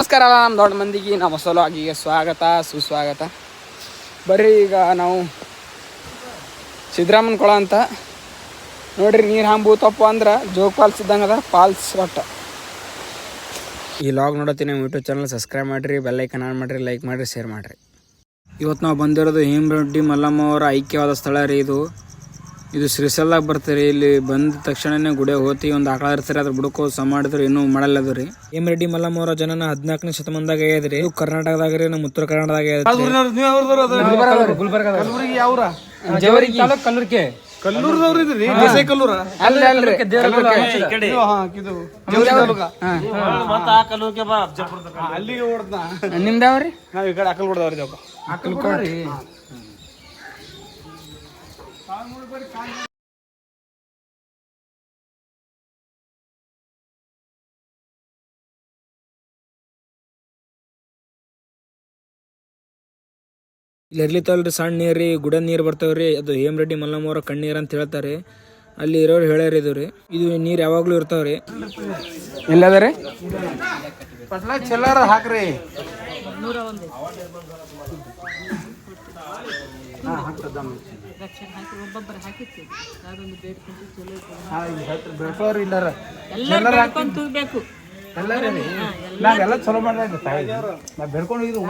ನಮಸ್ಕಾರ ನಮ್ಮ ದೊಡ್ಡ ಮಂದಿಗೆ. ನಮ್ಮ ಸಲುವಾಗಿಗೆ ಸ್ವಾಗತ, ಸುಸ್ವಾಗತ. ಬರ್ರಿ ಈಗ ನಾವು ಸಿದ್ದರಾಮನ್ ಕೊಳ ಅಂತ. ನೋಡ್ರಿ, ನೀರು ಹಾಂಬು ತಪ್ಪು ಅಂದ್ರೆ ಜೋಗ್ ಫಾಲ್ಸ್ ಇದ್ದಂಗೆ ಅದ ಫಾಲ್ಸ್ ಒಟ್ಟ ಈ ಲಾಗ್ ನೋಡತ್ತೀನಿ ನಮ್ಮ ಯೂಟ್ಯೂಬ್ ಚಾನಲ್ ಸಬ್ಸ್ಕ್ರೈಬ್ ಮಾಡಿರಿ ಬೆಲ್ಲೈಕನ್ ಆನ್ ಮಾಡಿರಿ ಲೈಕ್ ಮಾಡಿರಿ ಶೇರ್ ಮಾಡಿರಿ. ಇವತ್ತು ನಾವು ಬಂದಿರೋದು ಹೇಮರೆಡ್ಡಿ ಮಲ್ಲಮ್ಮ ಅವರ ಐಕ್ಯವಾದ ಸ್ಥಳ ರೀ ಇದು. ಇದು ಶ್ರೀಶೈಲದಾಗ ಬರ್ತಾರೆ ಇಲ್ಲಿ ಬಂದ ತಕ್ಷಣನೇ ಗುಡೆ ಹೋತಿ ಒಂದು ಆಕಳ ಇರ್ತಾರೆ ಅದ್ರ ಬುಡಕೋ ಮಾಡಿದ್ರು ಸಮ ಮಾಡಿದ್ರೆ ಇನ್ನೂ ಮಾಡಲ್ಲದ ರೀ. ಹೇಮರೆಡ್ಡಿ ಮಲ್ಲಮ್ಮ ಅವರ ಜನನ ಹದಿನಾಲ್ಕನೇ ಶತಮಾನದಾಗ ಆಗ್ಯದ್ರಿ ಇದು ಕರ್ನಾಟಕದಾಗ ರೀ ನಮ್ಮ ಉತ್ತರ ಕರ್ನಾಟಕದಾಗ ಕಲಬುರಗಿ ಅಕಲ್ ಕೊಡ್ದವ್ರಿ ಅಕಲ್ ಕಲ್ಲೂರದವ್ರು ಇದ್ರಿ ದೇಸಾಯಿ ಕಲ್ಲೂರ? ಅಲ್ಲ ಅಲ್ರಿ ಇದು, ಹಾ, ಇದು ಜವಳಿ ತಾಲೂಕ. ಹಾ. ಅಲ್ಲಿಗೆ ಓಡ್ದ. ನಿಮ್ದು ಯಾವ್ರಿ ನಾವ್ ಈ ಕಡೆ ಅಕ್ಕಲ್ ಬಿಡ್ದವ್ರಿ ಅಕ್ಕಲ್ಕೋಟ್ರಿ ಇಲ್ಲಿ ಇರ್ಲಿತ್ತಲ್ರಿ ಸಣ್ಣ ನೀರು ರೀ ಗುಡ ನೀರು ಬರ್ತಾವ್ರಿ ಅದು ಹೇಮರೆಡ್ಡಿ ರೆಡ್ಡಿ ಅವರ ಕಣ್ಣೀರ್ ಅಂತ ಹೇಳ್ತಾರೆ. ಅಲ್ಲಿ ಇರೋರು ಹೇಳ್ಯಾರ ಇದು ರೀ. ಇದು ನೀರು ಯಾವಾಗ್ಲೂ ಇರ್ತಾವ್ರಿ. ರೀ ಪಟ್ಲ ಚಿಲ್ಲರ ಹಾಕ್ರಿ. ಇಲ್ಲಾರ? ಎಲ್ಲಾರಿ ನಾವೆಲ್ಲ ಚಲೋ ಮಾಡ್ರಿ ತಾಯಿ. ನಾ ಬೆಳ್ಕೊಂಡಿದ್ದು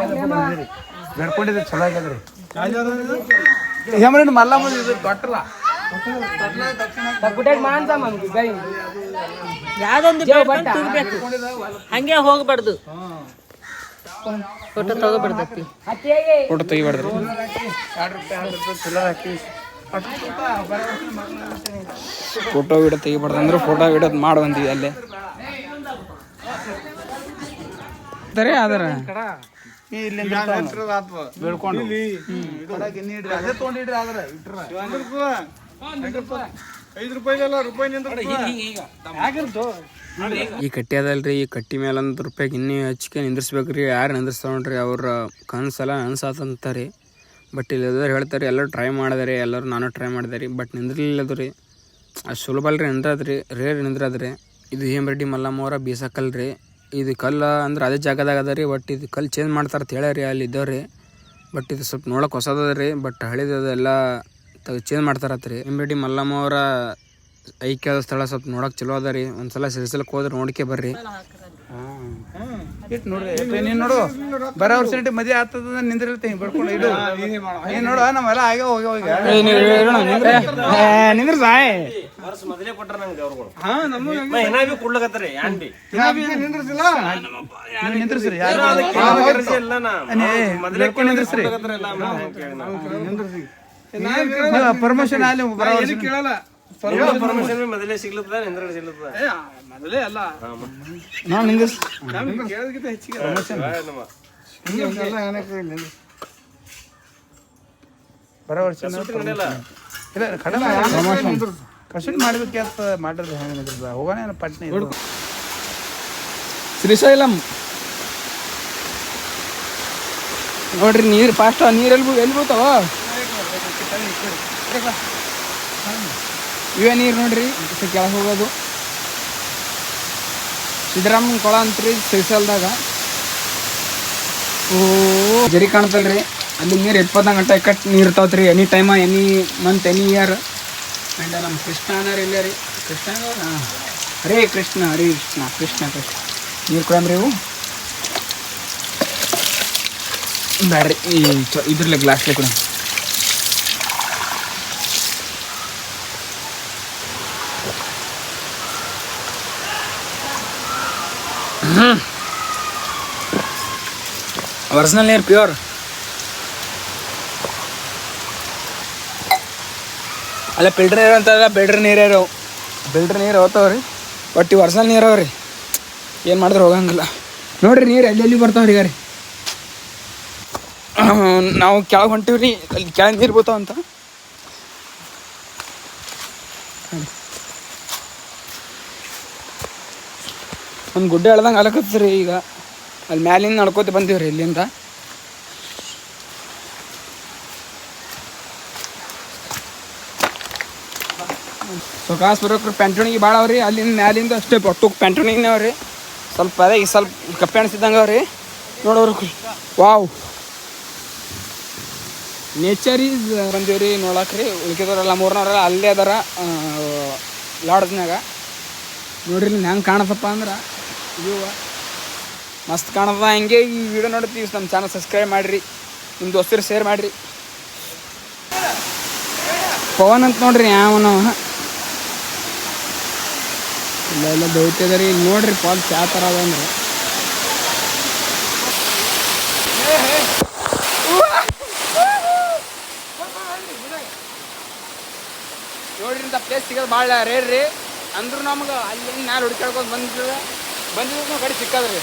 ಬೆಳ್ಕೊಂಡಿದ್ದು ಚಲೋ ಆಗ್ಯದ್ರಿ ಹೇಮ್ರಿ ಮಲ್ಲಮ್ಮ ಇದು ತೊಟ್ಟಲ ಯಾವ್ದೊಂದು ತುಗ್ಬೇಕು ಹಂಗೆ ಹೋಗ್ಬಾರ್ದು. ಫೋಟೋ ತಗೋಬಾರ್ದತ್ತಿ ಫೋಟೋ ತೆಗಿಬಾರ್ದ್ರಿ ಚಿಲ್ಲರ್ ಹಾಕಿ. ಫೋಟೋ ವಿಡಿಯೋ ತೆಗಿಬಾರ್ದು ಅಂದ್ರೆ ಫೋಟೋ ವಿಡಿಯೋ ಮಾಡಿ ಬಂದಿವಿ ಅಲ್ಲೇ. ಸರಿ ಅದರ ಬೆಳ್ಕೊಂಡು. ಈ ಕಟ್ಟಿ ಅದಲ್ರಿ ಈ ಕಟ್ಟಿ ಮೇಲೆ ಒಂದು ರೂಪಾಯಿಗೆ ಇನ್ನೂ ಹೆಚ್ಚಿಗೆ ನಿಂದ್ರಿಸ್ಬೇಕ್ರಿ. ಯಾರು ನಿಂದ್ರಿಸ್ತಾವ ನೋಡ್ರಿ ಅವ್ರ ಕನಸಲ್ಲ ಅನ್ಸಾತಂತಾರೆ ಬಟ್ ಇಲ್ಲಿ ಎಲ್ಲರೂ ಹೇಳ್ತಾರೆ, ಎಲ್ಲರೂ ಟ್ರೈ ಮಾಡಿದಾರೆ, ಎಲ್ಲರೂ ನಾನು ಟ್ರೈ ಮಾಡಿದೆ ರೀ ಬಟ್ ನಿಂದ್ರಲಿಲ್ಲದ ರೀ ಅಷ್ಟು ಸುಲಭ ಅಲ್ರಿ ನಿಂದ್ರದ್ರಿ ರೇರ್ ನಿಂದ್ರದ್ರಿ. ಇದು ಹೇಮರೆಡ್ಡಿ ರೆಡ್ಡಿ ಮಲ್ಲಮ್ಮವರ ಬೀಸಕಲ್ ರೀ ಇದು ಕಲ್ಲು ಅಂದ್ರೆ ಅದೇ ಜಾಗದಾಗ ಅದ ರೀ ಬಟ್ ಇದು ಕಲ್ಲು ಚೇಂಜ್ ಮಾಡ್ತಾರೆ ಅಂತ ಹೇಳ್ಯಾರಿ, ಅಲ್ಲಿ ಇದ್ದವ್ರಿ. ಬಟ್ ಇದು ಸ್ವಲ್ಪ ನೋಡೋಕೆ ಹೊಸದದ ರೀ ಬಟ್ ಹಳಿದೆಲ್ಲ ತೆಗ್ದು ಚೇಂಜ್ ಮಾಡ್ತಾರತ್ರಿ. ಹೇಮರೆಡ್ಡಿ ಮಲ್ಲಮ್ಮ ಅವರ ಐಕ್ಯದ ಸ್ಥಳ ಸ್ವಲ್ಪ ನೋಡಕ್ ಚಲೋ ಅದ ರೀ. ಒಂದ್ಸಲ ಸಿರಿಸಲಕ್ಕೆ ಹೋದ್ರೆ ನೋಡ್ಕೆ ಬರ್ರಿ. ಇಟ್ ನೋಡ್ರಿ. ನೀನ್ ನೋಡು. ಬರೋ ವರ್ಷ ಮದುವೆ ಆಗ್ತದ ನಿಂದಿರ್ತೀನಿ ಬಡ್ಕೊಂಡು ಇಡು. ನೀನ್ ನೋಡು ನಮ್ಮೆಲ್ಲ ಆಗ ಹೋಗಿ ಹೋಗಿ. ನಿಂದ್ರ. ಸಾಯ್. ನಿಂದ್ರಿಸ್ರಿ ನಿಂದ್ರಿಸ್ರಿ ಪರ್ಮಿಷನ್ ಅಲ್ಲಿ ಬರೋ ವರ್ಷ ಮೊದಲೇ ಸಿಗ್ಲತ್ತದ ನಿಂದ್ರಗಡೆ ಸಿಗ್ಲತ್ತದ? ಮೊದಲೇ ಅಲ್ಲ. ನಾವು ನಿಂದ್ರಸ್ ನಮ್ಗೆ ಕೇಳೋದಕ್ಕಿಂತ ಹೆಚ್ಚಿಗೆ ಬರೋ ವರ್ಷ ಇಲ್ಲ ಕಡಲ ಕಸಿಟ್ ಮಾಡ್ಬೇಕು ಮಾಡಿದ್ರೆ ಹೆಂಗೆ ಹೋಗೋಣ ಪಟ್ನೆ ಇದು. ಶ್ರೀಶೈಲಂ. ನೋಡ್ರಿ ನೀರ್ ಫಾಸ್ಟ್ ನೀರ್ ಎಲ್ಲಿ ಎಲ್ಲಿ ಬೀಳ್ತಾವ? ಇವೇ ನೀರು ನೋಡ್ರಿ ಕೆಳಗೆ ಹೋಗೋದು. ಸಿದ್ದರಾಮ ಕೊಳ ಅಂತ್ರಿ ಸಿರಿಸಲ್ದಾಗ ಓ, ಜರಿ ಕಾಣ್ತಲ್ರಿ. ಅಲ್ಲಿ ನೀರು ಇಪ್ಪತ್ನಾಲ್ಕು ಗಂಟೆ ಕಟ್ ನೀರು ಇರ್ತಾವ್ರಿ any time any month any year and ನಮ್ಮ ಕೃಷ್ಣ ಅನ್ನೋರು ಇಲ್ಲೇ ರೀ. ಕೃಷ್ಣ ಹರೇ ಕೃಷ್ಣ ಹರೇ ಕೃಷ್ಣ ಕೃಷ್ಣ ಕೃಷ್ಣ. ನೀರು ಕೊಡಂಬ್ರಿ ಇವು? ಬ್ಯಾಡ್ರಿ ಈ ಚ ಇದ್ರಲ್ಲೇ ಗ್ಲಾಸ್ಲೆ ಕೊಡ ಒರಿಜಿನಲ್ ನೀರು ಪ್ಯೂರ್ ಅಲ್ಲ ಫಿಲ್ಟರ್ ನೀರು ಅಂತಲ್ಲ ಬಿಲ್ಡ್ರ್ ನೀರು ಇರೋ. ಬಿಲ್ಡ್ರ್ ನೀರು ಹೋಗ್ತಾವ್ರಿ. ಬಟ್ ಈ ಒರಿಜಿನಲ್ ನೀರು ಅವ್ರಿ. ಏನು ಮಾಡಿದ್ರೆ ಹೋಗಂಗಿಲ್ಲ. ನೋಡ್ರಿ ನೀರು ಎಲ್ಲೆಲ್ಲಿ ಬರ್ತಾವ್ರಿ ಈಗ ರೀ ನಾವು ಕೆಳಗೆ ಹೊಂಟಿವ್ರಿ ಅಲ್ಲಿ ಕೆಳಗೆ ನೀರು ಬರ್ತಾವ ಒಂದು ಗುಡ್ಡೆ ಎಳ್ದಂಗೆ ಅಲಕತ್ರಿ ಈಗ. ಅಲ್ಲಿ ಮ್ಯಾಲಿಂದ ನಡ್ಕೋತ ಬಂದೀವ್ರಿ ಇಲ್ಲಿಂದ. ಸೊ ಕಾಸು ಬರೋಕ್ರಿ ಪೆಂಟಣಿಗೆ ಭಾಳ ಅವ್ರಿ, ಅಲ್ಲಿಂದ ಮ್ಯಾಲಿಂದ ಅಷ್ಟೇ ಒಟ್ಟು ಪೆಂಟಣಿಗೆ ಅವ್ರಿ. ಸ್ವಲ್ಪ ಅದೇ ಈಗ ಸ್ವಲ್ಪ ಕಪ್ಪೆ ಅನಿಸಿದ್ದಂಗೆ ಅವ್ರಿ. ನೋಡೋರು ವಾವ್. ನೇಚರ್ ಈಸ್ ಬಂದೀವ್ರಿ ನೋಡಕ್ರಿ. ಉಳ್ಕಿದವರೆಲ್ಲ ಮೂರ್ನವರೆಲ್ಲ ಅಲ್ಲೇ ಅದಾರ ಲಾಡ್ಜ್ನಾಗ ನೋಡ್ರಿ ಹೆಂಗೆ ಕಾಣತ್ತಪ್ಪ ಅಂದ್ರೆ. ವ್ಯೂ ಮಸ್ತ್ ಕಾಣದ ಹಂಗೆ ಈ ವಿಡಿಯೋ ನೋಡ್ತೀವಿ ನಮ್ಮ ಚಾನಲ್ ಸಬ್ಸ್ಕ್ರೈಬ್ ಮಾಡಿರಿ ನಿಮ್ಮ ದೋಸ್ತರು ಶೇರ್ ಮಾಡಿರಿ. ಪವನ್ ಅಂತ ನೋಡ್ರಿ ಯಾವನು ಇಲ್ಲ ಇಲ್ಲ ಇಲ್ಲಿ ನೋಡ್ರಿ ಫಾಲ್ಸ್ ಯಾವ ಥರ ಅದ ಅಂದ್ರೆ. ನೋಡ್ರಿ, ಇಂಥ ಪ್ಲೇಸ್ ಸಿಗೋದು ಭಾಳ ರೇರ್ ರೀ. ಅಂದ್ರೂ ನಮ್ಗೆ ಅಲ್ಲಿ ಮ್ಯಾಲೆ ಹುಡ್ಕಾಡ್ಕೊಂಡು ಬಂದಿದ್ರೆ ಬಂದಿದ್ದು ನಾವು ಕಡೆ ಸಿಕ್ಕದ್ರಿ.